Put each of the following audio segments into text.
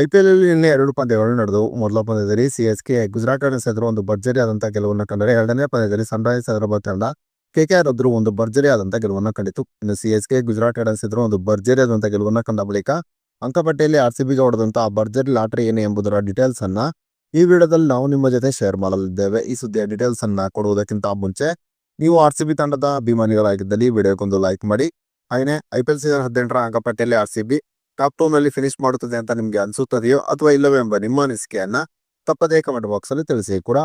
IPL ಅಲ್ಲಿ ನಿನ್ನೆ ಎರಡು ಪಂದ್ಯಗಳು ನಡೆದವು. ಮೊದಲ ಪಂದ್ಯದಲ್ಲಿ ಸಿಎಸ್ಕೆ ಗುಜರಾತ್ ಟೈಟನ್ಸ್ ಎದುರು ಒಂದು ಭರ್ಜರಿ ಆದಂತಹ ಗೆಲುವನ್ನು ಕಂಡರೆ ಎರಡನೇ ಪಂದ್ಯದಲ್ಲಿ ಸನ್ರೈಸ್ ಹೈದರಾಬಾದ್ ತಂಡ ಕೆ ಕೆ ಆರ್ ಎದುರು ಒಂದು ಭರ್ಜರಿ ಆದಂತಹ ಗೆಲುವನ್ನು ಕಂಡಿತು. ಇನ್ನು ಸಿಎಸ್ಕೆ ಗುಜರಾತ್ ಟೈಟನ್ಸ್ ಎದುರು ಒಂದು ಭರ್ಜರಿ ಆದಂತಹ ಗೆಲುವನ್ನು ಕಂಡ ಬಳಿಕ ಅಂಕಪಟ್ಟಿಯಲ್ಲಿ ಆರ್ ಸಿಬಿಗೆ ಹೊಡೆದಂತಹ ಆ ಭರ್ಜರಿ ಲಾಟರಿ ಏನು ಎಂಬುದರ ಡೀಟೇಲ್ಸ್ ಅನ್ನ ಈ ವಿಡಿಯೋದಲ್ಲಿ ನಾವು ನಿಮ್ಮ ಜೊತೆ ಶೇರ್ ಮಾಡಲಿದ್ದೇವೆ. ಈ ಸುದ್ದಿಯ ಡೀಟೇಲ್ಸ್ ಅನ್ನ ಕೊಡುವುದಕ್ಕಿಂತ ಮುಂಚೆ ನೀವು ಆರ್ ಸಿಬಿ ತಂಡದ ಅಭಿಮಾನಿಗಳಾಗಿದ್ದಲ್ಲಿ ವಿಡಿಯೋಕ್ಕೊಂದು ಲೈಕ್ ಮಾಡಿ. ಹಾಗೆಯೇ ಐಪಿಎಲ್ ಸೀಸನ್ ಹದಿನೆಂಟರ ಅಂಕಪಟ್ಟಿಯಲ್ಲಿ ಆರ್ ಸಿಬಿ ಟಾಪ್ ಟೂ ನಲ್ಲಿ ಫಿನಿಶ್ ಮಾಡುತ್ತದೆ ಅಂತ ನಿಮ್ಗೆ ಅನ್ಸುತ್ತದೆಯೋ ಅಥವಾ ಇಲ್ಲವೇ ಎಂಬ ನಿಮ್ಮ ಅನಿಸಿಕೆಯನ್ನ ತಪ್ಪದೇ ಕಮೆಂಟ್ ಬಾಕ್ಸ್ ಅಲ್ಲಿ ತಿಳಿಸಿ ಕೂಡ.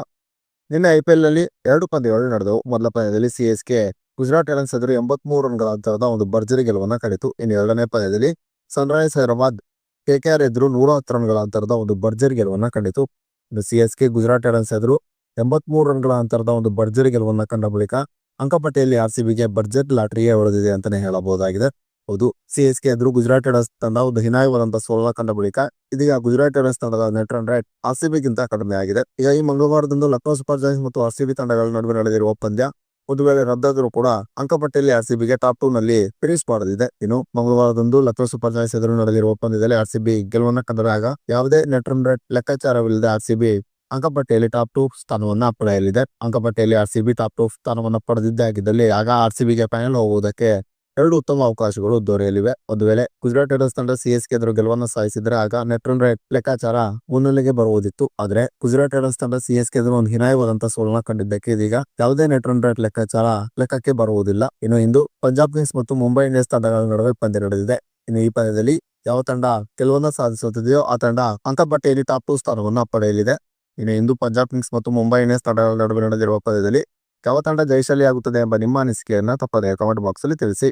ನಿನ್ನೆ ಐಪಿಎಲ್ನಲ್ಲಿ ಎರಡು ಪಂದ್ಯಗಳು ನಡೆದವು. ಮೊದಲ ಪಂದ್ಯದಲ್ಲಿ ಸಿಎಸ್ಕೆ ಗುಜರಾತ್ ಟೈಟನ್ಸ್ ಎದುರು ಎಂಬತ್ಮೂರು ರನ್ಗಳ ಅಂತರದ ಒಂದು ಭರ್ಜರಿ ಗೆಲುವನ್ನು ಕಡಿತು. ಇನ್ನು ಎರಡನೇ ಪಂದ್ಯದಲ್ಲಿ ಸನ್ರೈಸ್ ಹೈದರಾಬಾದ್ ಕೆಕೆಆರ್ ಎದುರು ನೂರ ಹತ್ತು ರನ್ಗಳ ಅಂತರದ ಒಂದು ಭರ್ಜರಿ ಗೆಲುವನ್ನು ಕಂಡಿತು. ಇನ್ನು ಸಿಎಸ್ಕೆ ಗುಜರಾತ್ ಟೈಟನ್ಸ್ ಎದುರು ಎಂಬತ್ಮೂರು ರನ್ಗಳ ಅಂತರದ ಒಂದು ಭರ್ಜರಿ ಗೆಲುವನ್ನು ಕಂಡ ಬಳಿಕ ಅಂಕಪಟ್ಟಿಯಲ್ಲಿ ಆರ್ ಸಿ ಬಿಗೆ ಭರ್ಜರಿ ಲಾಟರಿಯೇ ಹೊಡೆದಿದೆ ಅಂತಾನೆ ಹೇಳಬಹುದಾಗಿದೆ. ಹೌದು. ಸಿಎಸ್ಕೆ ಎದುರು ಗುಜರಾತ್ ಟೈಡರ್ಸ್ ತಂಡ ಒಂದು ಹೀನಾಯವಾದಂತಹ ಸೋಲ ಕಂಡ ಬಳಿಕ ಇದೀಗ ಗುಜರಾತ್ ಟೈಡರ್ಸ್ ತಂಡದ ನೆಟ್ ರನ್ ರೇಟ್ ಆರ್ ಗಿಂತ ಕಡಿಮೆ ಆಗಿದೆ. ಈಗ ಈ ಮಂಗಳವಾರದಂದು ಲಕ್ನೋ ಸೂಪರ್ ಜೈನ್ಸ್ ಮತ್ತು ಆರ್ ಸಿಬಿ ತಂಡಗಳ ನಡುವೆ ನಡೆದಿರುವ ಪಂದ್ಯ, ಒಂದು ವೇಳೆ ರದ್ದಾದರೂ ಕೂಡ ಅಂಕಪಟ್ಟಿಯಲ್ಲಿ ಆರ್ ಸಿಬಿಗೆ ಟಾಪ್ ಟೂ ನಲ್ಲಿ ಫಿನಿಶ್ ಮಾಡಲಿದೆ. ಇನ್ನು ಮಂಗಳವಾರದಂದು ಲಕ್ನೋ ಸೂಪರ್ ಜೈನ್ಸ್ ಎದುರು ನಡೆದಿರುವ ಪಂದ್ಯದಲ್ಲಿ ಆರ್ ಸಿಬಿ ಗೆಲುವನ್ನ ಕಂಡರಾಗ ಯಾವುದೇ ನೆಟ್ ರನ್ ರೇಟ್ ಲೆಕ್ಕಾಚಾರವಿಲ್ಲದೆ ಆರ್ ಸಿಬಿ ಅಂಕಪಟ್ಟಿಯಲ್ಲಿ ಟಾಪ್ ಟೂ ಸ್ಥಾನವನ್ನ ಪಡೆಯಲಿದೆ. ಅಂಕಪಟ್ಟಿಯಲ್ಲಿ ಆರ್ ಸಿಬಿ ಟಾಪ್ ಟೂ ಸ್ಥಾನವನ್ನ ಪಡೆದಿದ್ದಾಗಿದ್ದಲ್ಲಿ ಆಗ ಆರ್ ಸಿಬಿಗೆ ಫೈನಲ್ ಹೋಗುವುದಕ್ಕೆ ಎರಡು ಉತ್ತಮ ಅವಕಾಶಗಳು ದೊರೆಯಲಿವೆ. ಒಂದು ವೇಳೆ ಗುಜರಾತ್ ಟೈಟನ್ಸ್ ತಂಡ ಸಿಎಸ್ಕೆ ಎದುರು ಗೆಲುವನ್ನು ಸಾಧಿಸಿದ್ರೆ ಆಗ ನೆಟ್ ರನ್ ರೇಟ್ ಲೆಕ್ಕಾಚಾರ ಮುನ್ನೆಲೆಗೆ ಬರುವುದಿತ್ತು. ಆದ್ರೆ ಗುಜರಾತ್ ಟೈಟನ್ಸ್ ತಂಡ ಸಿಎಸ್ಕೆ ಎದುರು ಒಂದು ಹಿನಾಯವಾದಂತಹ ಸೋಲನ್ನ ಕಂಡಿದ್ದಕ್ಕೆ ಇದೀಗ ಯಾವುದೇ ನೆಟ್ ರನ್ ರೇಟ್ ಲೆಕ್ಕಾಚಾರ ಲೆಕ್ಕಕ್ಕೆ ಬರುವುದಿಲ್ಲ. ಇನ್ನು ಇಂದು ಪಂಜಾಬ್ ಕಿಂಗ್ಸ್ ಮತ್ತು ಮುಂಬೈ ಇಂಡಿಯನ್ಸ್ ತಂಡಗಳ ನಡುವೆ ಪಂದ್ಯ ನಡೆದಿದೆ. ಇನ್ನು ಈ ಪಂದ್ಯದಲ್ಲಿ ಯಾವ ತಂಡ ಗೆಲುವನ್ನ ಸಾಧಿಸುತ್ತಿದೆಯೋ ಆ ತಂಡ ಅಂಕಪಟ್ಟಿಯಲ್ಲಿ ಟಾಪ್ ಟು ಸ್ಥಾನವನ್ನು ಪಡೆಯಲಿದೆ. ಇನ್ನು ಇಂದು ಪಂಜಾಬ್ ಕಿಂಗ್ಸ್ ಮತ್ತು ಮುಂಬೈ ಇಂಡಿಯನ್ಸ್ ತಂಡಗಳ ನಡುವೆ ನಡೆದಿರುವ ಪಂದ್ಯದಲ್ಲಿ ಯಾವ ತಂಡ ಜಯಶಾಲಿ ಆಗುತ್ತದೆ ಎಂಬ ನಿಮ್ಮ ಅನಿಸಿಕೆಯನ್ನು ತಪ್ಪದೆ ಕಮೆಂಟ್ ಬಾಕ್ಸ್ ಅಲ್ಲಿ ತಿಳಿಸಿ.